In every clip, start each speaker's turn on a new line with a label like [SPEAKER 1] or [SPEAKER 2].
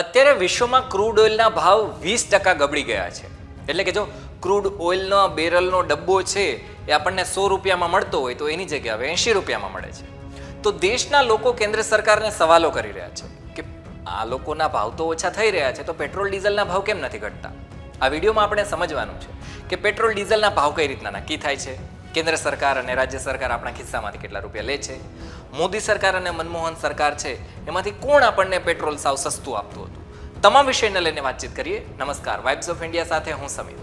[SPEAKER 1] અત્યારે વિશ્વમાં ક્રૂડ ઓઇલના ભાવ વીસ ટકા ગબડી ગયા છે. એટલે કે જો ક્રૂડ ઓઇલનો, બેરલનો ડબ્બો છે એ આપણને સો રૂપિયામાં મળતો હોય તો એની જગ્યાએ હવે એંશી રૂપિયામાં મળે છે. તો દેશના લોકો કેન્દ્ર સરકારને સવાલો કરી રહ્યા છે કે આ લોકોના ભાવ તો ઓછા થઈ રહ્યા છે, તો પેટ્રોલ ડીઝલના ભાવ કેમ નથી ઘટતા? આ વિડીયોમાં આપણે સમજવાનું છે કે પેટ્રોલ ડીઝલના ભાવ કઈ રીતના નક્કી થાય છે? કેન્દ્ર સરકાર અને રાજ્ય સરકાર આપણા ખિસ્સામાંથી કેટલા રૂપિયા લે છે? મોદી સરકાર અને મનમોહન સરકાર છે, એમાંથી કોણ આપણને પેટ્રોલ સાવ સસ્તું આપતું હતું? તમામ વિષયને લઈને વાતચીત કરીએ. નમસ્કાર વાઇબ્સ ઓફ ઇન્ડિયા સાથે હું સમીર.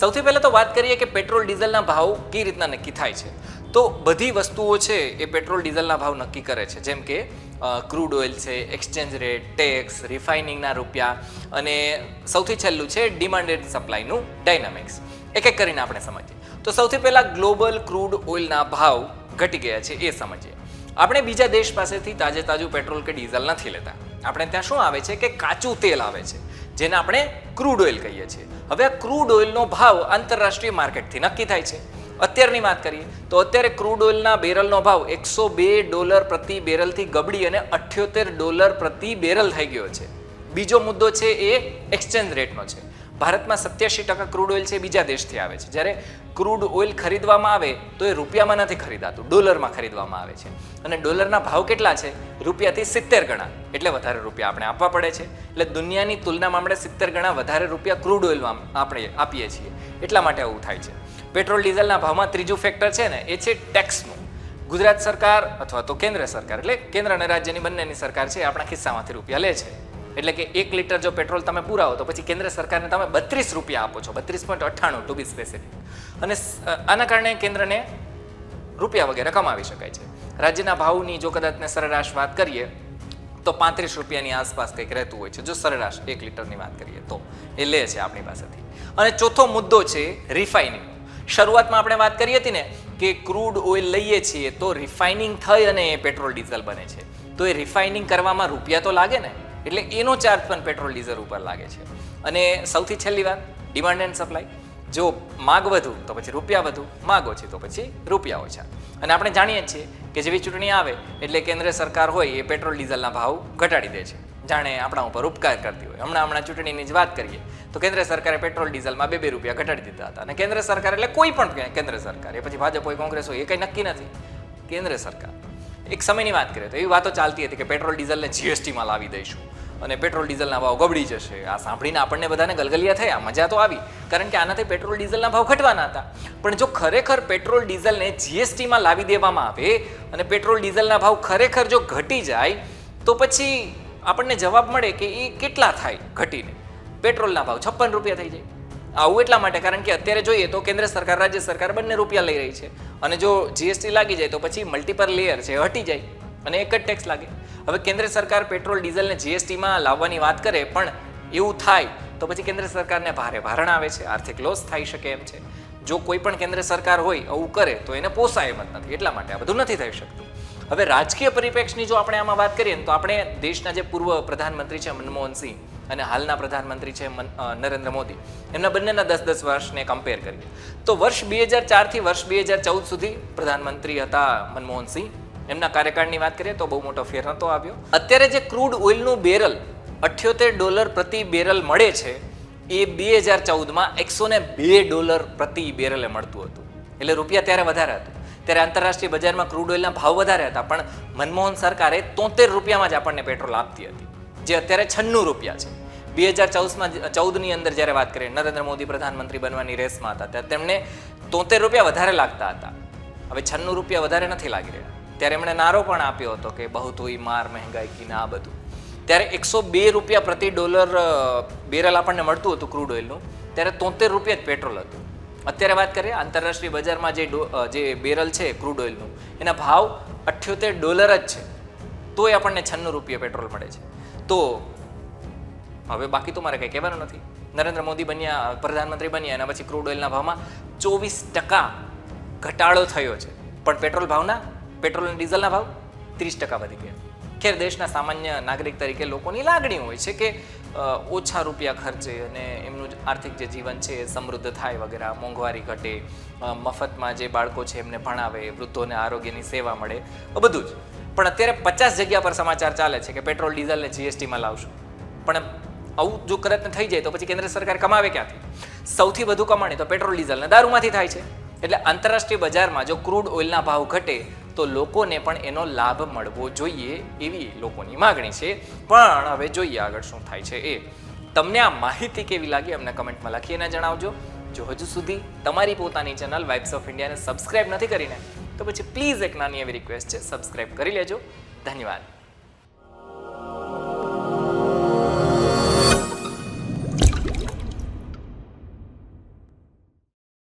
[SPEAKER 1] સૌથી પહેલાં તો વાત કરીએ કે પેટ્રોલ ડીઝલના ભાવ કઈ રીતના નક્કી થાય છે? તો બધી વસ્તુઓ છે, એ પેટ્રોલ ડીઝલના ભાવ નક્કી કરે છે. જેમ કે ક્રૂડ ઓઇલ છે, એક્સચેન્જ રેટ, ટેક્સ, રિફાઇનિંગના રૂપિયા અને સૌથી છેલ્લું છે, ડિમાન્ડેડ સપ્લાયનું ડાયનામિક્સ. એક એક કરીને આપણે સમજીએ. તો સૌથી પહેલાં ગ્લોબલ ક્રૂડ ઓઇલના ભાવ ઘટી ગયા છે એ સમજીએ. આપણે બીજા દેશ પાસેથી તાજે તાજું પેટ્રોલ કે ડીઝલ નથી લેતા. આપણે ત્યાં શું આવે છે કે કાચું તેલ આવે છે, જેને આપણે ક્રૂડ ઓઇલ કહીએ છીએ. હવે આ ક્રૂડ ઓઇલનો ભાવ આંતરરાષ્ટ્રીય માર્કેટથી નક્કી થાય છે. અત્યારની વાત કરીએ, તો અત્યારે ક્રૂડ ઓઇલના બેરલનો ભાવ એકસો બે ડોલર પ્રતિ બેરલથી ગબડી અને અઠ્યોતેર ડોલર પ્રતિ બેરલ થઈ ગયો છે. બીજો મુદ્દો છે એ એક્સચેન્જ રેટનો છે. ભારતમાં સત્યાસી ટકા ક્રૂડ ઓઇલ છે એ બીજા દેશથી આવે છે. જ્યારે ક્રૂડ ઓઇલ ખરીદવામાં આવે, તો એ રૂપિયામાં નથી ખરીદાતું, ડોલરમાં ખરીદવામાં આવે છે. અને ડોલરના ભાવ કેટલા છે? રૂપિયાથી સિત્તેર ગણા. એટલે વધારે રૂપિયા આપણે આપવા પડે છે. એટલે દુનિયાની તુલનામાં આપણે સિત્તેર ગણા વધારે રૂપિયા ક્રૂડ ઓઇલમાં આપણે આપીએ છીએ. એટલા માટે આવું થાય છે. પેટ્રોલ, ડીઝલના ભાવમાં ત્રીજું ફેક્ટર છે ને, એ છે ટેક્સનું ગુજરાત સરકાર અથવા તો કેન્દ્ર સરકાર, એટલે કેન્દ્ર અને રાજ્યની બંનેની સરકાર છે આપણા ખિસ્સામાંથી રૂપિયા લે છે. એટલે કે એક લીટર જો પેટ્રોલ તમે પુરાવો, તો પછી કેન્દ્ર સરકારને તમે બત્રીસ રૂપિયા આપો છો, બત્રીસ પોઈન્ટ અઠ્ઠાણું ટુ બી સ્પેસિફિક અને આના કારણે કેન્દ્રને રૂપિયા વગેરે કમાવી શકાય છે. રાજ્યના ભાવની જો કદાચને સરેરાશ વાત કરીએ, તો પાંત્રીસ રૂપિયાની આસપાસ કંઈક રહેતું હોય છે. જો સરેરાશ એક લીટરની વાત કરીએ, તો એ લે છે આપણી પાસેથી. અને ચોથો મુદ્દો છે રિફાઇનિંગ શરૂઆતમાં આપણે વાત કરી હતી ને કે ક્રૂડ ઓઇલ લઈએ છીએ તો રિફાઇનિંગ થઈ અને એ પેટ્રોલ ડીઝલ બને છે. તો એ રિફાઇનિંગ કરવામાં રૂપિયા તો લાગે ને? એટલે એનો ચાર્જ પણ પેટ્રોલ ડીઝલ ઉપર લાગે છે. અને સૌથી છેલ્લી વાત ડિમાન્ડ એન્ડ સપ્લાય જો માગ વધુ, તો પછી રૂપિયા વધુ, માગ ઓછી, તો પછી રૂપિયા ઓછા. અને આપણે જાણીએ જ છીએ કે જેવી ચૂંટણી આવે, એટલે કેન્દ્ર સરકાર હોય, એ પેટ્રોલ ડીઝલના ભાવ ઘટાડી દે છે. જાણે આપણા ઉપર ઉપકાર કરતી હોય. હમણાં હમણાં ચૂંટણીની જ વાત કરીએ, તો કેન્દ્ર સરકારે પેટ્રોલ ડીઝલમાં બે બે રૂપિયા ઘટાડી દીધા હતા. અને કેન્દ્ર સરકાર એટલે કોઈ પણ કેન્દ્ર સરકાર. એ પછી ભાજપ હોય, કોંગ્રેસ હોય, એ કંઈ નક્કી નથી. કેન્દ્ર સરકાર. એક સમયની વાત કરીએ તો એવી વાતો ચાલતી હતી કે પેટ્રોલ ડીઝલને જીએસટીમાં લાવી દઈશું અને પેટ્રોલ ડીઝલના ભાવ ગબડી જશે. આ સાંભળીને આપણને બધાને ગલગલિયા થયા, મજા તો આવી, કારણ કે આનાથી પેટ્રોલ ડીઝલના ભાવ ઘટવાના હતા. પણ જો ખરેખર પેટ્રોલ ડીઝલને જીએસટીમાં લાવી દેવામાં આવે અને પેટ્રોલ ડીઝલના ભાવ ખરેખર જો ઘટી જાય, તો પછી આપણને જવાબ મળે કે એ કેટલા થાય ઘટીને. પેટ્રોલના ભાવ છપ્પન રૂપિયા થઈ જાય. આવું એટલા માટે, કારણ કે અત્યારે જોઈએ તો કેન્દ્ર સરકાર, રાજ્ય સરકાર બંને રૂપિયા લઈ રહી છે. અને જો જીએસટી લાગી જાય તો પછી મલ્ટીપલ લેયર છે, હટી જાય. અને એક જ ટેક્સ લાગે. હવે કેન્દ્ર સરકાર પેટ્રોલ ડીઝલને જીએસટીમાં લાવવાની વાત કરે, પણ એવું થાય તો પછી કેન્દ્ર સરકારને ભારે ભારણ આવે છે, આર્થિક લોસ થઈ શકે એમ છે. જો કોઈ પણ કેન્દ્ર સરકાર હોય, આવું કરે, તો એને પોસાય એમ જ નથી. એટલા માટે આ બધું નથી થઈ શકતું. હવે રાજકીય પરિપ્રેક્ષની જો આપણે આમાં વાત કરીએ તો આપણે દેશના જે પૂર્વ પ્રધાનમંત્રી છે મનમોહનસિંહ અને હાલના પ્રધાનમંત્રી છે નરેન્દ્ર મોદી, એમના બંનેના દસ દસ વર્ષને કમ્પેર કરીએ. તો વર્ષ બે હજાર ચારથી વર્ષ બે હજાર ચૌદ સુધી પ્રધાનમંત્રી હતા મનમોહનસિંહ. એમના કાર્યકાળની વાત કરીએ તો બહુ મોટો ફેર નહોતો આવ્યો. અત્યારે જે ક્રૂડ ઓઇલનું બેરલ, અઠ્યોતેર ડોલર પ્રતિ બેરલ મળે છે, એ બે હજાર ચૌદમાં એકસો ને બે ડોલર પ્રતિ બેરલે મળતું હતું. એટલે રૂપિયા ત્યારે વધારે હતું. ત્યારે આંતરરાષ્ટ્રીય બજારમાં ક્રૂડ ઓઇલના ભાવ વધારે હતા, પણ મનમોહન સરકારે તોતેર રૂપિયામાં જ આપણને પેટ્રોલ આપતી હતી, જે અત્યારે છન્નું રૂપિયા છે. બે હજાર ચૌદમાં ચૌદની અંદર જ્યારે વાત કરીએ, નરેન્દ્ર મોદી પ્રધાનમંત્રી બનવાની રેસમાં હતા, ત્યારે તેમને તોતેર રૂપિયા વધારે લાગતા હતા. હવે છન્નું રૂપિયા વધારે નથી લાગી રહ્યા. ત્યારે એમણે નારો પણ આપ્યો હતો કે બહુ તોય માર, મહેંગાઈ કી ના બધું. ત્યારે એકસો બે રૂપિયા પ્રતિ ડોલર બેરલ આપણને મળતું હતું ક્રૂડ ઓઇલનું, ત્યારે તોતેર રૂપિયા જ પેટ્રોલ હતું. અત્યારે વાત કરીએ, આંતરરાષ્ટ્રીય બજારમાં જે જે બેરલ છે, ક્રૂડ ઓઇલનું, એના ભાવ અઠ્યોતેર ડોલર જ છે. તોય આપણને છન્નું રૂપિયા પેટ્રોલ મળે છે. તો હવે બાકી તો મારે કંઈ કહેવાનું નથી. નરેન્દ્ર મોદી બન્યા, પ્રધાનમંત્રી બન્યા, એના પછી ક્રૂડ ઓઇલના ભાવમાં ચોવીસ ટકા ઘટાડો થયો છે. પણ પેટ્રોલ ભાવના, પેટ્રોલ અને ડીઝલના ભાવ ત્રીસ ટકા વધી ગયા. ખેર દેશના સામાન્ય નાગરિક તરીકે લોકોની લાગણી હોય છે કે ઓછા રૂપિયા ખર્ચે અને એમનું જે આર્થિક જે જીવન છે એ સમૃદ્ધ થાય વગેરે મોંઘવારી ઘટે મફતમાં જે બાળકો છે એમને ભણાવે, વૃદ્ધોને આરોગ્યની સેવા મળે બધું જ. પણ અત્યારે પચાસ જગ્યા પર સમાચાર ચાલે છે કે પેટ્રોલ ડીઝલને જીએસટીમાં લાવશું. પણ આવું જો કરત થઈ જાય તો પછી કેન્દ્ર સરકાર કમાવે ક્યાંથી? સૌથી વધુ કમાણી તો પેટ્રોલ ડીઝલને દારૂમાંથી થાય છે. એટલે આંતરરાષ્ટ્રીય બજારમાં જો ક્રૂડ ઓઇલના ભાવ ઘટે તો લોકોને પણ એનો લાભ મળવો જોઈએ એવી લોકોની માગણી છે. પણ હવે જોઈએ આગળ શું થાય છે એ. તમને આ માહિતી કેવી લાગી અમને કમેન્ટમાં લખીને જણાવજો. જો હજુ સુધી તમારી પોતાની ચેનલ વાઇબ્સ ઓફ ઇન્ડિયાને સબસ્ક્રાઇબ નથી કરીને, તો પછી પ્લીઝ એક નાની એવી રિક્વેસ્ટ છે સબસ્ક્રાઇબ કરી લેજો. ધન્યવાદ.